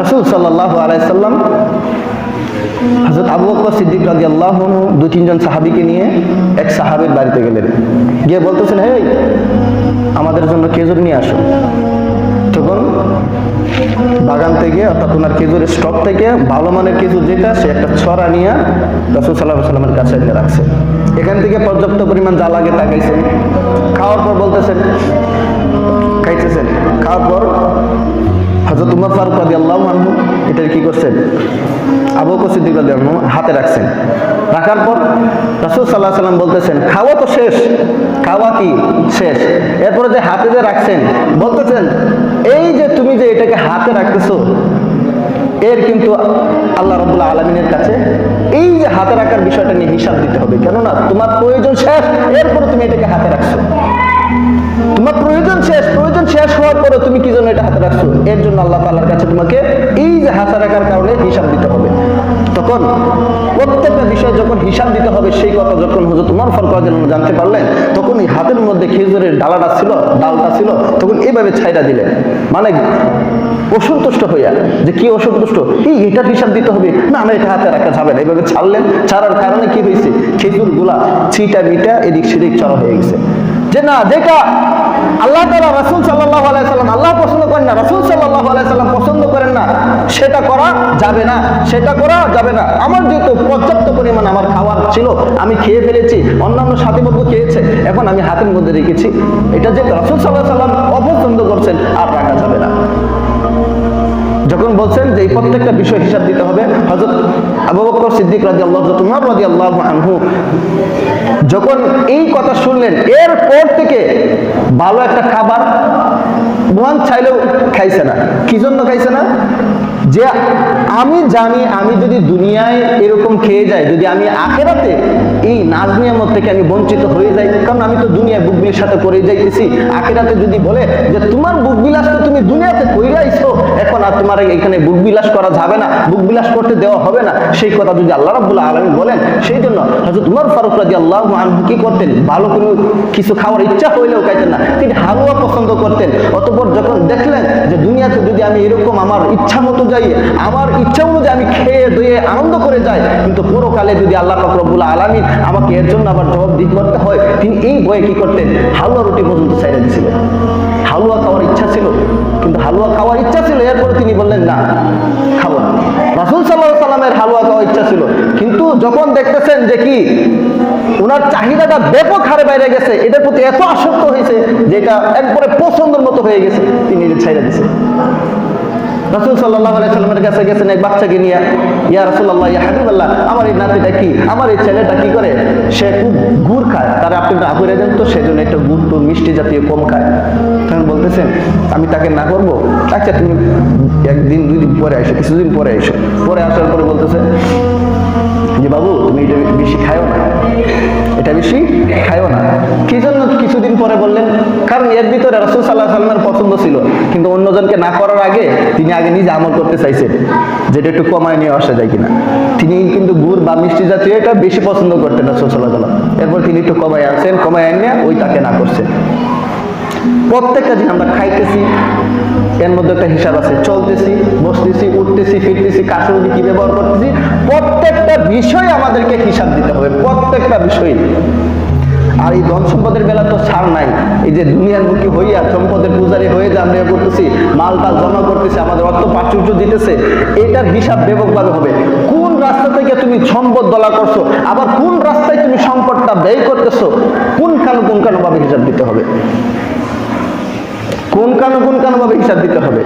রাসূল সাল্লাল্লাহু আলাইহি সাল্লাম হযরত আবু বকর সিদ্দিক রাদিয়াল্লাহু আনহু দু তিনজন সাহাবীকে নিয়ে এক সাহাবীর বাড়িতে গেলেন। গিয়ে বলতেছেন হে আমাদের জন্য খেজুর নিয়ে আসো। তখন বাগান থেকে, অর্থাৎ ওনার খেজুরের স্টক থেকে ভালো মানের খেজুর যেটা, সে একটা ছড়া নিয়ে রসুল সাল্লাহ সাল্লামের কাছে এনে রাখছে। এখান থেকে পর্যাপ্ত পরিমাণ যা লাগে তাকাইছেন খাওয়ার পর বলতেছেন, খাইতেছেন? খাওয়ার পর হজরত উমর ফারুক রাদি আল্লাহ আনহু এটার কি করছেন? আবু কসিদ্দিক রাদি আনহু হাতে রাখছেন। রাখার পর রাসুল সাল্লাহ সাল্লাম বলতেছেন, খাওয়া তো শেষ। খাওয়া কি? শেষ। এরপরে যে হাতে যে রাখছেন, বলতেছেন, এই যে তুমি যে এটাকে হাতে রাখতেছো, এর কিন্তু আল্লাহ রবুল্লাহ আলমিনের কাছে এই যে হাতে রাখার বিষয়টা নিয়ে হিসাব দিতে হবে। কেননা তোমার প্রয়োজন শেষ, এরপরে তুমি এটাকে হাতে রাখছো। তোমার প্রয়োজন শেষ প্রয়োজন শেষ হওয়ার পরে তুমি কি জন্য এটা রাখছো, এর জন্য আল্লাহ তাআলার কাছে তোমাকে এই যে হাতে রাখার কারণে হিসাব দিতে হবে। তখন প্রত্যেকটা বিষয় যখন হিসাব দিতে হবে, সেই কথা যখন হুজুর তোমার ফরক জানতে পারলেন, তখন এই হাতের মধ্যে খেজুরের ডালাটা ছিল, ডালটা ছিল, তখন এইভাবে ছাইরা দিলেন। মানে অসন্তুষ্ট হইয়া, যে কি অসন্তুষ্ট? এই এটার হিসাব দিতে হবে। না না, এটা হাতে রাখা যাবে না। এইভাবে ছাড়লেন। ছাড়ার কারণে কি হয়েছে খেজুরগুলা ছিটা মিটা এদিক সেদিক চড়া হয়ে গেছে। যে না যেটা আল্লাহ তালা রাসুল সাল্লাহ আলাইসাল্লাম আল্লাহ সেটা করা যাবে না, সেটা করা যাবে না। আমার যেহেতু পর্যাপ্ত পরিমাণ আমার খাবার ছিল, আমি খেয়ে ফেলেছি, অন্যান্য সাথীবর্গ খেয়েছে, এখন আমি হাতের মধ্যে রেখেছি। এটা যে রাসুল সাল্লাহ সাল্লাম অপছন্দ করছেন, আর রাখা যাবে না। যখন বলছেন যে এই প্রত্যেকটা বিষয় হিসাব দিতে হবে হজরত আবু বকর সিদ্দিক রাজি আল্লাহ তোমার রাজি আল্লাহ আনহু, যখন এই কথা শুনলেন, এরপর থেকে ভালো একটা খাবার, মহান চাইলেও খাইছে না। কি জন্য খাইছে না? যে আমি জানি আমি যদি দুনিয়ায় এরকম খেয়ে যাই যদি আমি আখেরাতে এই নাজ নিয়ামত থেকে আমি বঞ্চিত হয়ে যাই, কারণ আমি তো দুনিয়ায় বুক বিলাস সাথে করে যাইতেছি। আখেরাতে যদি বলে যে তোমার বুক বিলাস তো তুমি দুনিয়াতে কইরাইছো, এখন আর তোমার এখানে বুক বিলাস করা যাবে না বুক বিলাস করতে দেওয়া হবে না। সেই কথা যদি আল্লাহ রাবুল্লাহ আলমী বলেন, সেই জন্য হয়তো তোমার ফারুক রাজি আল্লাহ কি করতেন? ভালো কোনো কিছু খাওয়ার ইচ্ছা হইলেও খাইতেন না, তিনি হালুয়া পছন্দ করতেন। অতপর যখন দেখলেন যে দুনিয়াতে যদি আমি এরকম আমার ইচ্ছা মতো যাই, আমার ইচ্ছা অনুযায়ী আমি খেয়ে দইয়ে আনন্দ করে যাই পরকালে যদি আল্লাহ ফকরবুল্লাহ আলমিন আমাকে এর জন্য আবার জবাব দিক করতে হয়, তিনি এই বয়ে কি করতেন? হালুয়া রুটি পর্যন্ত চাইলে দিয়েছিলেন হালুয়া খাওয়ার ইচ্ছা ছিল, কিন্তু হালুয়া খাওয়ার ইচ্ছা ছিল, এরপরে তিনি বললেন, না, খাব না। রাসুল সাল্লাহ সাল্লামের হালুয়া খাওয়ার ইচ্ছা ছিল, কিন্তু যখন দেখতেছেন যে কি ওনার চাহিদাটা ব্যাপক হারে বাইরে গেছে এটার প্রতি এত আসক্ত হয়েছে যে এটা একবারে পছন্দের মতো হয়ে গেছে, তিনি ছাইড়া দিয়েছে রাসুল সাল্লাহ সাল্লামের কাছে গেছেন এক বাচ্চাকে নিয়ে, ইয়া রাসুল্লাহ ইয়া হাবিবাল্লাহ, আমার এই নাতিটা কি? আমার এই ছেলেটা কি করে? সে খুব গুড় খায়। তারা আপনি না করে দেন তো, সেজন্য একটু গুড় টুর মিষ্টি জাতীয় কম খায়। তখন বলতেছেন, আমি তাকে না করব? আচ্ছা তুমি একদিন, দুই দিন পরে আসো কিছুদিন পরে এসো পরে আসার পরে বলতেছে, যে বাবু, তুমি এটা বেশি খায়ও এটা বেশি খায়ও না। কি জন্য কিছুদিন পরে বললেন? কারণ এর ভিতরে রাসুল সাল্লাহ সাল্লামের পছন্দ ছিল। কিন্তু অন্যজনকে না করার আগে তিনি আগে নিজে আমল করতে চাইছেন, যেটা একটু কমায় নিয়ে আসা যায় কিনা। তিনি কিন্তু গুড় বা মিষ্টি জাতীয় এটা বেশি পছন্দ করতেন রাসুল সাল্লাহ সাল্লাম এরপর তিনি একটু কমায় আনছেন, কমায় আনিয়ে ওই তাকে না করছেন। প্রত্যেকটা দিন আমরা খাইতেছি এর মধ্যে একটা হিসাব আছে, চলতেছি, বসতেছি, উঠতেছি, ফিরতেছি কাশুরি কি ব্যবহার করতেছি? প্রত্যেকটা বিষয় আমাদেরকে হিসাব দিতে হবে, প্রত্যেকটা বিষয়। আর এই ধন সম্পদের বেলা তো ছাড় নাই। এই যে দুনিয়ার মুখী হইয়া সম্পদের পূজারি হয়ে যে আমরা করতেছি, মাল টাল জমা করতেছি, আমাদের অর্থ প্রাচুর্য দিতেছে, এটার হিসাব ব্যাপকভাবে হবে। কোন রাস্তা থেকে তুমি সম্পদ দলা করছ, আবার কোন রাস্তায় তুমি সম্পদটা ব্যয় করতেছো কোন কানো কোন কানো ভাবে হিসাব দিতে হবে? কোন কানো কোন কানো ভাবে হিসাব দিতে হবে?